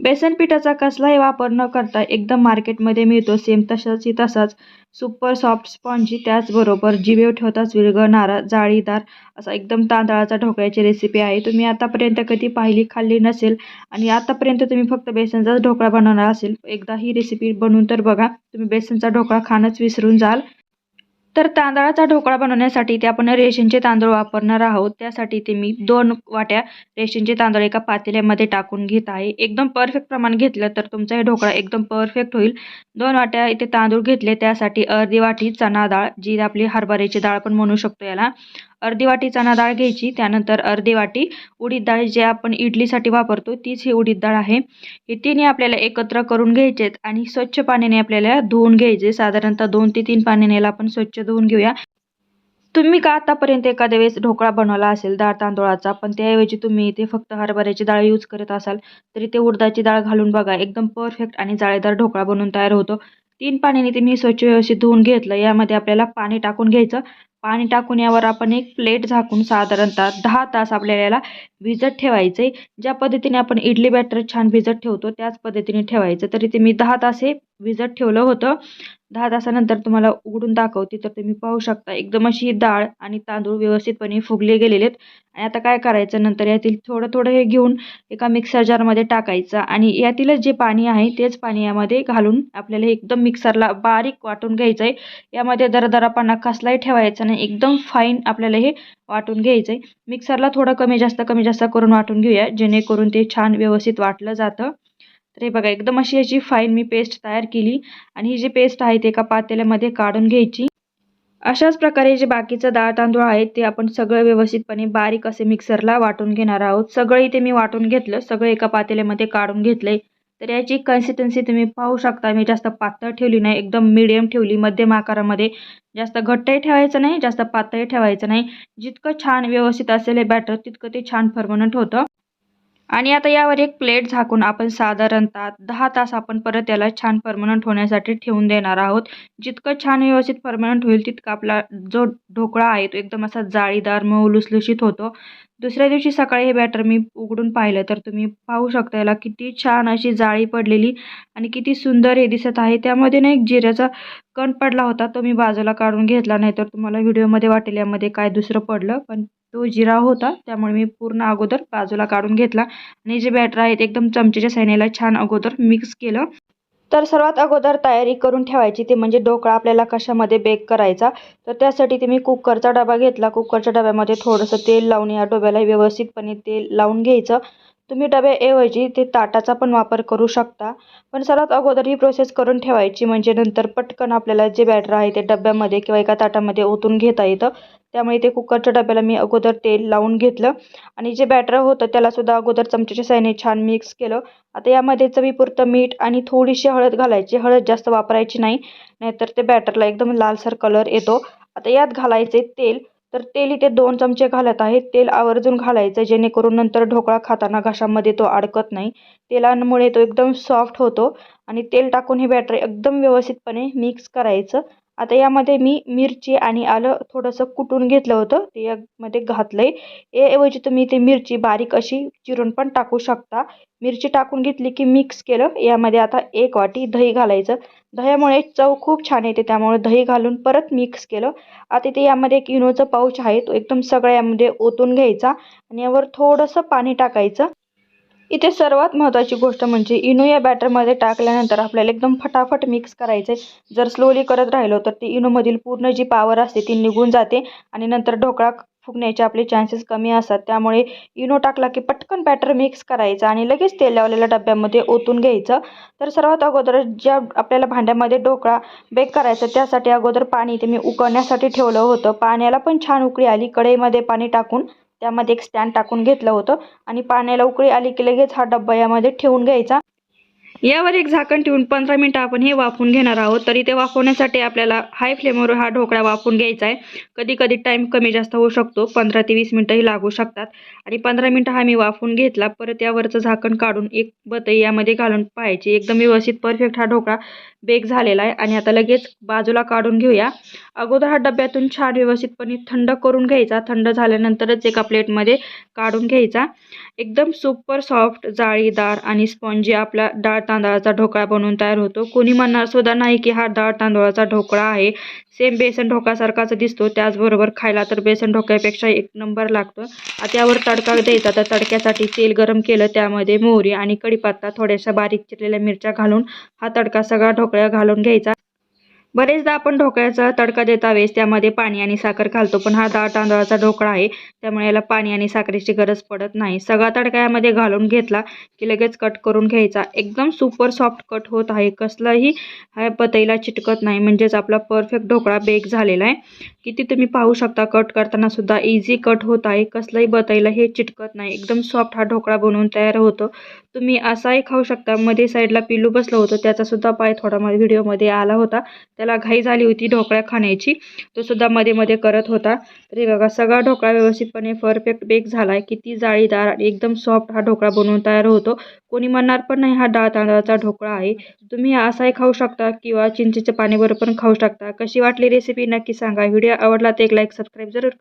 बेसन पिठाचा कसलाही वापर न करता एकदम मार्केटमध्ये मिळतो. सेम तसाच तसाच सुपर सॉफ्ट स्पॉन्जी त्याचबरोबर जिभेवर ठेवताच विरघळणारा जाळीदार असा एकदम तांदळाचा ढोकळ्याची रेसिपी आहे. तुम्ही आतापर्यंत कधी पाहिली खाल्ली नसेल आणि आतापर्यंत तुम्ही फक्त बेसनचाच ढोकळा बनवणार असेल एकदा ही रेसिपी बनवून तर बघा तुम्ही बेसनचा ढोकळा खाणंच विसरून जाल. तर तांदळाचा ढोकळा बनवण्यासाठी ते आपण रेशनचे तांदूळ वापरणार आहोत. त्यासाठी ते मी दोन वाट्या रेशनचे तांदूळ एका पातेल्यामध्ये टाकून घेत आहे. एकदम परफेक्ट प्रमाण घेतलं तर तुमचा हे ढोकळा एकदम परफेक्ट होईल. दोन वाट्या इथे तांदूळ घेतले त्यासाठी अर्धी वाटी चणा डाळ जी आपली हरभऱ्याची डाळ पण म्हणू शकतो याला. अर्धी वाटी चणा डाळ घ्यायची त्यानंतर अर्धी वाटी उडीद डाळ जे आपण इडलीसाठी वापरतो तीच ही उडीद डाळ आहे. हे तिन्ही आपल्याला एकत्र करून घ्यायचे आणि स्वच्छ पाण्याने आपल्याला धुवून घ्यायचे. साधारणतः दोन ते तीन पाण्याने याला आपण स्वच्छ धुवून घेऊया. तुम्ही का आतापर्यंत एखाद्या वेळेस ढोकळा बनवला असेल डाळ तांदूळाचा? पण त्याऐवजी तुम्ही इथे फक्त हरभऱ्याची डाळ यूज करत असाल तरी ते उडदाची डाळ घालून बघा एकदम परफेक्ट आणि जाळीदार ढोकळा बनवून तयार होतो. तीन पाण्याने ते मी स्वच्छ व्यवस्थित धुवून घेतलं. यामध्ये आपल्याला पाणी टाकून घ्यायचं. पाणी टाकून यावर आपण एक प्लेट झाकून साधारणतः दहा तास आपल्याला याला भिजत ठेवायचे. ज्या पद्धतीने आपण इडली बॅटर छान भिजत ठेवतो त्याच पद्धतीने ठेवायचं. तरी ते मी दहा तास हे भिजत ठेवलं होतं. दहा तासानंतर तुम्हाला उघडून दाखवते तर तुम्ही पाहू शकता. एकदम अशी डाळ आणि तांदूळ व्यवस्थितपणे फुगले गेलेले आहेत आणि आता काय करायचं? नंतर यातील थोडं थोडं हे घेऊन एका मिक्सर जारमध्ये टाकायचं. आणि यातीलच जे पाणी आहे तेच पाणी यामध्ये घालून आपल्याला एकदम मिक्सरला बारीक वाटून घ्यायचं आहे यामध्ये दरदरापणा कसलाही ठेवायचा नाही. एकदम फाईन आपल्याला हे वाटून घ्यायचं आहे मिक्सरला थोडं कमी जास्त कमी जास्त करून वाटून घेऊया. जेणेकरून ते छान व्यवस्थित वाटलं जातं. तर हे बघा एकदम अशी याची फाईन मी पेस्ट तयार केली आणि ही जी पेस्ट आहे ते एका पातेल्यामध्ये काढून घ्यायची. अशाच प्रकारे जे बाकीचं डाळ तांदूळ आहे ते आपण सगळं व्यवस्थितपणे बारीक असे मिक्सरला वाटून घेणार आहोत. सगळं इथे मी वाटून घेतलं सगळं एका पातेल्यामध्ये काढून घेतलंय. तर याची कन्सिस्टन्सी तुम्ही पाहू शकता मी जास्त पातळ ठेवली नाही एकदम मिडियम ठेवली मध्यम आकारामध्ये. जास्त घट्टही ठेवायचं नाही जास्त पातळही ठेवायचं नाही. जितकं छान व्यवस्थित असेल हे बॅटर तितकं ते छान परमनंट होतं. आणि आता यावर एक प्लेट झाकून आपण साधारणतः दहा तास आपण परत याला छान परमनंट होण्यासाठी ठेवून देणार आहोत. जितकं छान व्यवस्थित परमनंट होईल तितका आपला जो ढोकळा आहे तो एकदम असा जाळीदार मऊ लुसलुशीत होतो. दुसऱ्या दिवशी सकाळी हे बॅटर मी उघडून पाहिलं तर तुम्ही पाहू शकता याला किती छान अशी जाळी पडलेली आणि किती सुंदर हे दिसत आहे. त्यामध्ये ना एक जिऱ्याचा कण पडला होता तो मी बाजूला काढून घेतला नाही तर तुम्हाला व्हिडिओमध्ये वाटेल यामध्ये काय दुसरं पडलं पण तो जिरा होता त्यामुळे मी पूर्ण अगोदर बाजूला काढून घेतला. आणि जे बॅटर आहे ते एकदम चमचेच्या सैन्याला छान अगोदर मिक्स केलं. तर सर्वात अगोदर तयारी करून ठेवायची ते म्हणजे ढोकळा आपल्याला कशामध्ये बेक करायचा तर त्यासाठी ते मी कुकरचा डबा घेतला. कुकरच्या डब्यामध्ये थोडंसं तेल लावून या डोब्याला व्यवस्थितपणे तेल लावून घ्यायचं. तुम्ही डब्याऐवजी ते ताटाचा पण वापर करू शकता. पण सर्वात अगोदर ही प्रोसेस करून ठेवायची म्हणजे नंतर पटकन आपल्याला जे बॅटर आहे ते डब्यामध्ये किंवा एका ताटामध्ये ओतून घेता येतं. त्यामुळे ते कुकरच्या डब्याला मी अगोदर तेल लावून घेतलं. आणि जे बॅटर होतं त्यालासुद्धा अगोदर चमच्याच्या सायने छान मिक्स केलं. आता यामध्ये चवीपुरतं मीठ आणि थोडीशी हळद घालायची. हळद जास्त वापरायची नाही. नाहीतर ते बॅटरला एकदम लालसर कलर येतो. आता यात घालायचे तेल. तर तेल इथे दोन चमचे घालत आहे. तेल आवर्जून घालायचं. जेणेकरून नंतर ढोकळा खाताना घशामध्ये तो अडकत नाही. तेलामुळे तो एकदम सॉफ्ट होतो. आणि तेल टाकून हे बॅटर एकदम व्यवस्थितपणे मिक्स करायचं. आता यामध्ये मी मिरची आणि आलं थोडंसं कुटून घेतलं होतं. ते यामध्ये घातलं आहे याऐवजी तुम्ही ते मिरची बारीक अशी चिरून पण टाकू शकता. मिरची टाकून घेतली की मिक्स केलं. यामध्ये आता एक वाटी दही घालायचं. दह्यामुळे चव खूप छान येते. त्यामुळे दही घालून परत मिक्स केलं. आता ते यामध्ये एक इनोचं पाऊच आहे. तो एकदम सगळ्या यामध्ये ओतून घ्यायचा आणि यावर थोडंसं पाणी टाकायचं. इथे सर्वात महत्त्वाची गोष्ट म्हणजे इनो या बॅटरमध्ये टाकल्यानंतर आपल्याला एकदम फटाफट मिक्स करायचं आहे जर स्लोली करत राहिलो तर ती इनोमधील पूर्ण जी पावर असते ती निघून जाते आणि नंतर ढोकळा फुगण्याचे आपले चान्सेस कमी असतात. त्यामुळे इनो टाकला की पटकन बॅटर मिक्स करायचं आणि लगेच तेल लावलेल्या डब्यामध्ये ओतून घ्यायचं. तर सर्वात अगोदर ज्या आपल्याला भांड्यामध्ये ढोकळा बेक करायचा त्यासाठी अगोदर पाणी ते मी उकळण्यासाठी ठेवलं होतं. पाण्याला पण छान उकळी आली. कढईमध्ये पाणी टाकून त्यामध्ये एक स्टँड टाकून घेतलं होतं. आणि पाण्याला उकळी आली की लगेच हा डब्बा यामध्ये ठेवून घ्यायचा. यावर एक झाकण ठेवून पंधरा मिनटं आपण हे वाफवून घेणार आहोत. तरी ते वाफवण्यासाठी आपल्याला हाय फ्लेमवर हा ढोकळा वाफून घ्यायचा आहे. कधी कधी टाईम कमी जास्त होऊ शकतो. पंधरा ते वीस मिनटंही लागू शकतात. आणि पंधरा मिनटं हा मी वाफून घेतला. परत यावरचं झाकण काढून एक बतई यामध्ये घालून पाहायची. एकदम व्यवस्थित परफेक्ट हा ढोकळा बेक झालेला आहे. आणि आता लगेच बाजूला काढून घेऊया. अगोदर हा डब्यातून छान व्यवस्थितपणे थंड करून घ्यायचा. थंड झाल्यानंतरच एका प्लेटमध्ये काढून घ्यायचा. एकदम सुपर सॉफ्ट जाळीदार आणि स्पॉन्जी आपला डाळ तांदळाचा ढोकळा बनवून तयार होतो. कोणी म्हणणार सुद्धा नाही की हा डाळ तांदळाचा ढोकळा आहे. सेम बेसन ढोकासारखाच दिसतो. त्याचबरोबर खायला तर बेसन ढोक्यापेक्षा एक नंबर लागतो. त्यावर तडका द्यायचा तर तडक्यासाठी तेल गरम केलं त्यामध्ये मोहरी आणि कढीपत्ता थोड्याशा बारीक चिरलेल्या मिरच्या घालून हा तडका सगळा ढोकळ्या घालून घ्यायचा. बरेचदा आपण ढोकळ्याचा तडका देता वेळेस त्यामध्ये पाणी आणि साखर घालतो पण हा डाळ तांदळाचा ढोकळा आहे त्यामुळे याला पाणी आणि साखरेची गरज पडत नाही. सगळा तडका यामध्ये घालून घेतला की लगेच कट करून घ्यायचा. एकदम सुपर सॉफ्ट कट होत आहे. कसलाही हा पतईला चिटकत नाही म्हणजेच आपला परफेक्ट ढोकळा बेक झालेला आहे. किती तुम्ही पाहू शकता कट करताना सुद्धा इझी कट होत आहे. कसलंही बतईला हे चिटकत नाही. एकदम सॉफ्ट हा ढोकळा बनवून तयार होतो. तुम्ही असाही खाऊ शकता. मध्ये साईडला पिल्लू बसलं होतं त्याचा सुद्धा पाय थोडा व्हिडिओमध्ये आला होता. त्याला घाई झाली होती ढोकळ्या खाण्याची. तो सुद्धा मध्ये मध्ये करत होता. तरी बघा सगळा ढोकळा व्यवस्थितपणे परफेक्ट बेक झाला आहे किती जाळीदार आणि एकदम सॉफ्ट हा ढोकळा बनवून तयार होतो. कोणी म्हणणार पण नाही हा डाळ तांदळाचा ढोकळा आहे. तुम्ही असाही खाऊ शकता किंवा चिंचेच्या पाण्याबरोबर पण खाऊ शकता. कशी वाटली रेसिपी नक्की सांगा. व्हिडिओ आवडला तर एक लाईक सबस्क्राईब जरूर करा.